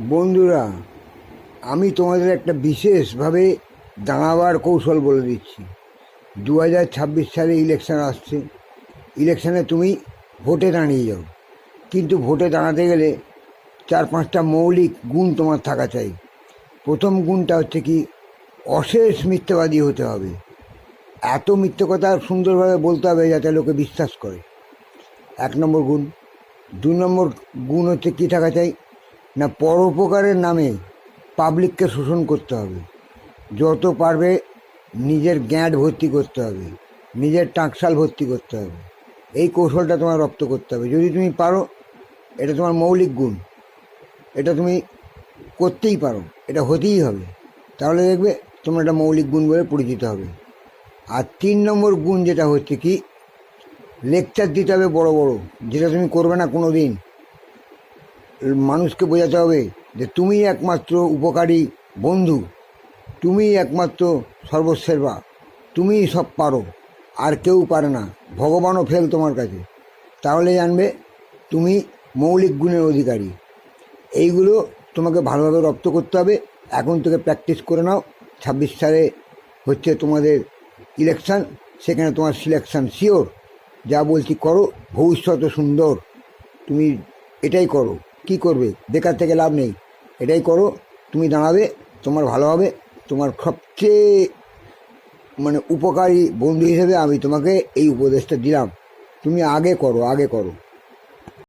বন্ধুরা, আমি তোমাদের একটা বিশেষভাবে দাঁড়াবার কৌশল বলে দিচ্ছি। দু হাজার ছাব্বিশ সালে ইলেকশান আসছে। ইলেকশানে তুমি ভোটে দাঁড়িয়ে যাও। কিন্তু ভোটে দাঁড়াতে গেলে চার পাঁচটা মৌলিক গুণ তোমার থাকা চাই। প্রথম গুণটা হচ্ছে কি, অশেষ মিথ্যাবাদী হতে হবে। এত মিথ্যে কথা সুন্দরভাবে বলতে হবে যাতে লোকে বিশ্বাস করে। এক নম্বর গুণ। দু নম্বর গুণ হচ্ছে কী থাকা চাই না পরোপকারের নামে পাবলিককে শোষণ করতে হবে। যত পারবে নিজের গ্যাঁট ভর্তি করতে হবে, নিজের টাকশাল ভর্তি করতে হবে। এই কৌশলটা তোমার রপ্ত করতে হবে। যদি তুমি পারো, এটা তোমার মৌলিক গুণ। এটা তুমি করতেই পারো। এটা হতেই হবে। তাহলে দেখবে তোমার একটা মৌলিক গুণ বলে পরিচিত হবে। আর তিন নম্বর গুণ যেটা হচ্ছে কি লেকচার দিতে হবে বড় বড়, যেটা তুমি করবে না কোনো দিন মানুষকে বোঝাতে হবে যে তুমি একমাত্র উপকারী বন্ধু। তুমি একমাত্র সর্বসেবা। তুমি সব পারো। আর কেউ পারে না। ভগবানও ফেল তোমার কাছে। তাহলে জানবে তুমি মৌলিক গুণের অধিকারী। এইগুলো তোমাকে ভালোভাবে রপ্ত করতে হবে। এখন থেকে প্র্যাকটিস করে নাও। ছাব্বিশ সালে হচ্ছে তোমাদের ইলেকশান। সেখানে তোমার সিলেকশন শিওর। যা বলছি করো। ভবিষ্যৎ সুন্দর। তুমি এটাই করো। কি করবে? বেকার থেকে লাভ নেই। এটাই করো, তুমি দাঁড়াবে, তোমার ভালো হবে, তোমার সবচেয়ে মানে উপকারী বন্ধু হিসেবে আমি তোমাকে এই উপদেশটা দিলাম। তুমি আগে করো আগে করো।